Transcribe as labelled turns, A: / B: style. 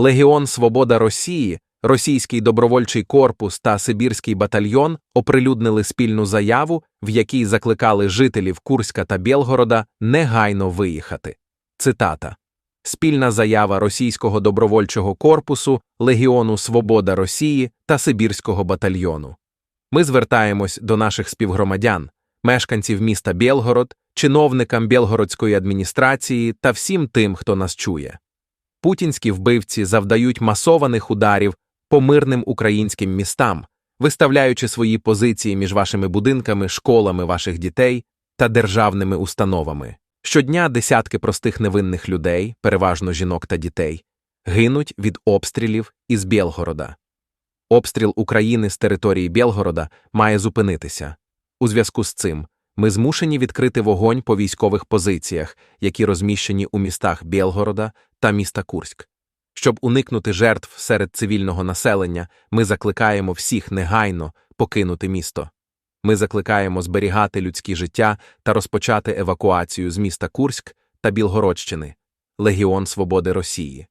A: Легіон Свобода Росії, Російський добровольчий корпус та Сибірський батальйон оприлюднили спільну заяву, в якій закликали жителів Курська та Білгорода негайно виїхати. Цитата. Спільна заява Російського добровольчого корпусу, Легіону Свобода Росії та Сибірського батальйону. Ми звертаємось до наших співгромадян, мешканців міста Білгород, чиновникам Білгородської адміністрації та всім тим, хто нас чує. Путінські вбивці завдають масованих ударів по мирним українським містам, виставляючи свої позиції між вашими будинками, школами ваших дітей та державними установами. Щодня десятки простих невинних людей, переважно жінок та дітей, гинуть від обстрілів із Білгорода. Обстріл України з території Білгорода має зупинитися. У зв'язку з цим ми змушені відкрити вогонь по військових позиціях, які розміщені у містах Білгорода та міста Курськ. Щоб уникнути жертв серед цивільного населення, ми закликаємо всіх негайно покинути місто. Ми закликаємо зберігати людські життя та розпочати евакуацію з міста Курськ та Білгородщини, Легіон Свободи Росії.